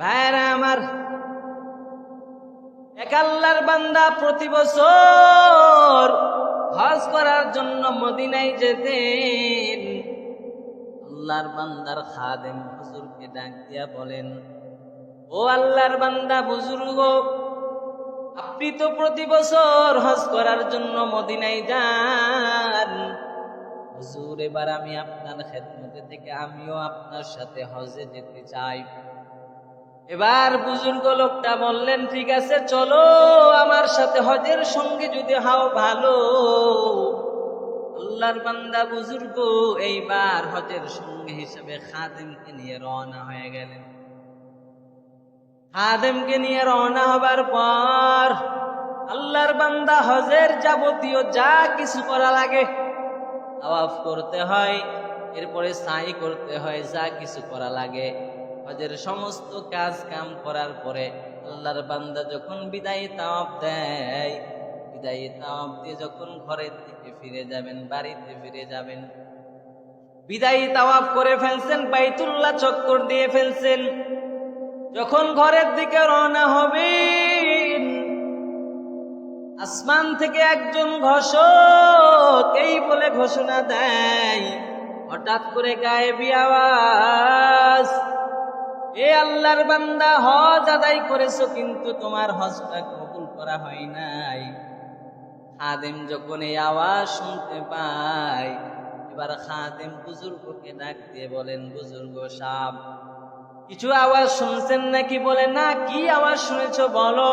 ভাইরা আমার, এক আল্লাহর বান্দা প্রতি বছর হজ করার জন্য মদিনায় যেতেন। আল্লাহর বান্দার খাদেম হুজুরকে ডাক দিয়া বলেন, ও আল্লাহর বান্দা বুজুর্গ, আপনি তো প্রতি বছর হজ করার জন্য মদিনায় যান। হুজুর, এবার আমি আপনার খেদমতে থেকে আমিও আপনার সাথে হজে যেতে চাই। এবার বুজুর্গ লোকটা বললেন, ঠিক আছে, চলো আমার সাথে হজের সঙ্গে যদি হাও ভালো। আল্লাহর বান্দা বুজুর্গ এইবার হজের সঙ্গে হিসেবে খাদেমকে নিয়ে রওনা হয়ে গেলেন। খাদেমকে নিয়ে রওনা হবার পর আল্লাহর বান্দা হজের যাবতীয় যা কিছু করা লাগে আওয়াফ করতে হয়, এরপরে সাই করতে হয়, যা কিছু করা লাগে। হজের সমস্ত কাজ কাম করার পরে আল্লাহর বান্দা যখন বিদায়ী তাওয়াব দেয়, বিদায় তাওয়াব দিয়ে যখন ঘরের থেকে ফিরে যাবেন, বাড়িতে ফিরে যাবেন, বিদায়ী তাওয়াব করে ফেলছেন, বাইতুল্লাহ চক্কর দিয়ে ফেলছেন, যখন ঘরের দিকে রওনা হবে আসমান থেকে একজন ঘোষক এই বলে ঘোষণা দেয়, হঠাৎ করে গায়েবি আওয়াজ আল্লাহর বান্দা হজ আদায় করেছ, কিন্তু তোমার হজটা কবুল করা হয় নাই। খাদেম যখন এই আওয়াজ শুনতে পায়, এবার খাদেম বুজুর্গকে ডাক দিয়ে বলেন, বুজুর্গ সাপ কিছু আওয়াজ শুনছেন নাকি? বলে, না, কি আওয়াজ শুনেছো বলো।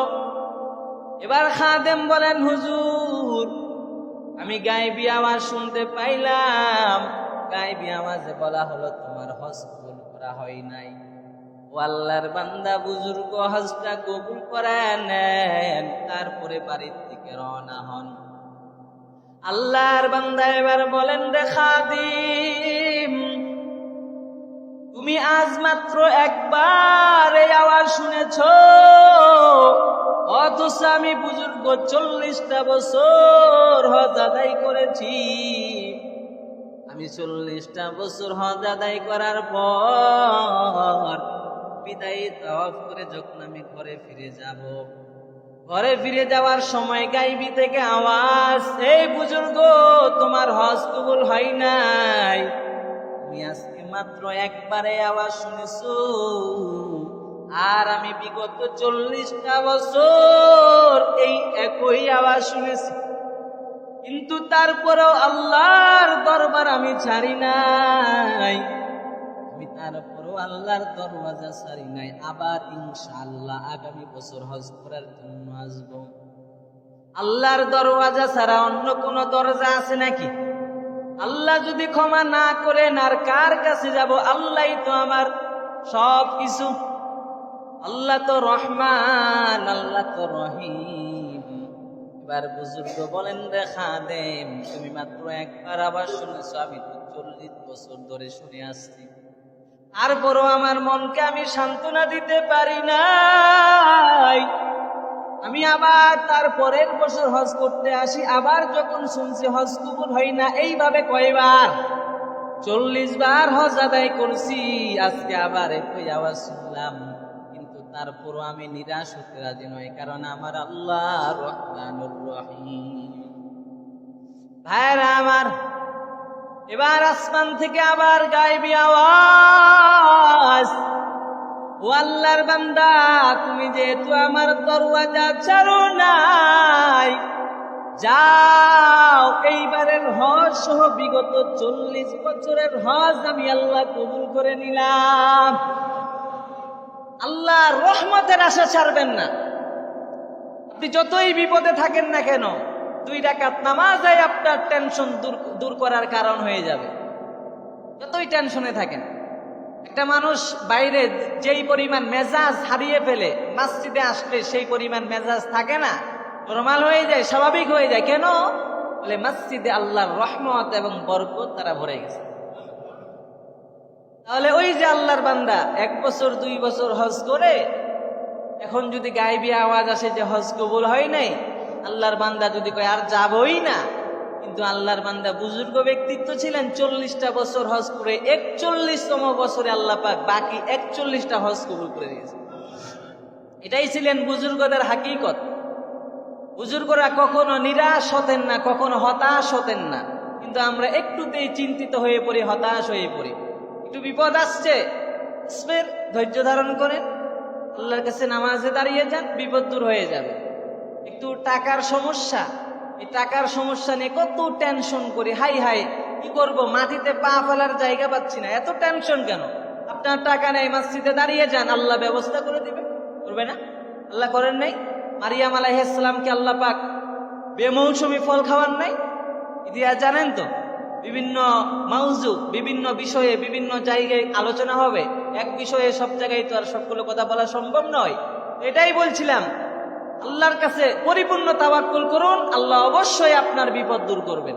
এবার খাদেম বলেন, হুজুর, আমি গায়েবি আওয়াজ শুনতে পাইলাম। গায়েবি আওয়াজে বলা হলো, তোমার হজ করা হয় নাই। আল্লাহর বান্দা বুজুর্গ হজটা কবুল করে নেন, তারপরে বাড়ির থেকে রওনা হন। আল্লাহর বান্দা এবার বলেন, রে খাদিম, তুমি আজ মাত্র একবার এই আওয়াজ শুনেছ, অথচ আমি বুজুর্গ চল্লিশটা বছর হজ আদায় করেছি। আমি চল্লিশটা বছর হজ আদায় করার পর বিদায়ী তফ করে যখন আমি ঘরে ফিরে যাব, ঘরে ফিরে যাওয়ার সময় গাইবি থেকে আওয়াজ, এই বুজুর্গ, তোমার হজ কবুল হয় নাই? তুমি আজকে মাত্র একবারে আওয়াজ শুনেছো, আর আমি বিগত চল্লিশটা বছর এই একই আওয়াজ শুনেছি। কিন্তু তারপরেও আল্লাহর দরবার আমি ছাড়ি নাই। তারপরেও আল্লাহর দরওয়াজা ছাড়ি নাই। আবার ইনশাআল্লাহ আগামী বছর হজ করার জন্য আসব। আল্লাহর দরওয়াজা ছাড়া অন্য কোন দরজা আছে নাকি? আল্লাহ যদি ক্ষমা না করেন, আর কার কাছে যাব? আল্লাহ তো আমার সব কিছু আল্লাহ তো রহমান, আল্লাহ তো রহিম। এবার বুজুর্গ বলেন রেখা দেন তুমি মাত্র একবার আবার শুনেছ, আমি তো চল্লিশ বছর ধরে শুনে আসছি। তারপরও আমার মনকে আমি সান্ত্বনা দিতে পারি নাই। আমি আবার তার পরের বছর হজ করতে আসি, আবার যখন শুনছি হজ কবুল হয় না, এইভাবে কয়বার? চল্লিশ বার হজ আদায় করছি, আজকে আবার একই আওয়াজ শুনলাম, কিন্তু তারপরও আমি নিরাশ হতে রাজি নয় কারণ আমার আল্লাহ রহমানুর রহিম। ভাইরা আমার এবার আসমান থেকে আবার গাইবি আওয়াজ। ও আল্লাহর বান্দা, তুমি যেহেতু আমার দরওয়াজা ছাড়ো নাই, যাও, এইবারের হজ সহ বিগত চল্লিশ বছরের হজ আমি আল্লাহ কবুল করে নিলাম। আল্লাহ রহমতের আশা ছাড়বেন না। আপনি যতই বিপদে থাকেন না কেন দুই ডাকাত নামাজাই আপনার টেনশন দূর দূর করার কারণ হয়ে যাবে। যতই টেনশনে থাকেন। একটা মানুষ বাইরে যেই পরিমাণ মেজাজ হারিয়ে ফেলে, মসজিদে আসলে সেই পরিমাণ মেজাজ থাকে না, নর্মাল হয়ে যায়, স্বাভাবিক হয়ে যায়। কেন? বলে মসজিদে আল্লাহর রহমত এবং বরকত তারা ভরে গেছে। তাহলে ওই যে আল্লাহর বান্দা এক বছর, দুই বছর হজ করে, এখন যদি গায়েবী আওয়াজ আসে যে হজ কবুল হয় নাই আল্লাহর বান্দা যদি কয়, আর যাবই না। কিন্তু আল্লাহর বান্দা বুজুর্গ ব্যক্তিত্ব ছিলেন, চল্লিশটা বছর হজ করে একচল্লিশতম বছরে আল্লাহ পাক বাকি একচল্লিশটা হজ কবুল করে দিয়েছে এটাই ছিলেন বুজুর্গদের হাকিকত। বুজুর্গরা কখনো নিরাশ হতেন না, কখনো হতাশ হতেন না। কিন্তু আমরা একটুতেই চিন্তিত হয়ে পড়ি, হতাশ হয়ে পড়ি। একটু বিপদ আসছে ধৈর্য ধারণ করেন। আল্লাহর কাছে নামাজে দাঁড়িয়ে যান, বিপদ দূর হয়ে যাবে। একটু টাকার সমস্যা। এই টাকার সমস্যা নিয়ে কত টেনশন করি। হাই হাই, কি করব? মাটিতে পা ফেলার জায়গা পাচ্ছি না। এত টেনশন কেন? আপনার টাকা নেই, মসজিদে দাঁড়িয়ে যান। আল্লাহ ব্যবস্থা করে দিবে। করবে না? আল্লাহ করেন নাই? মারিয়াম আলাইহিসসালামকে আল্লাহ পাক বেমৌসুমি ফল খাওয়ান নাই? ইতিহাস জানেন তো? বিভিন্ন মাউজু বিভিন্ন বিষয়ে বিভিন্ন জায়গায় আলোচনা হবে। এক বিষয়ে সব জায়গায় তো আর সবগুলো কথা বলা সম্ভব নয়। এটাই বলছিলাম। আল্লাহর কাছে পরিপূর্ণ তাওয়াক্কুল করুন আল্লাহ অবশ্যই আপনার বিপদ দূর করবেন।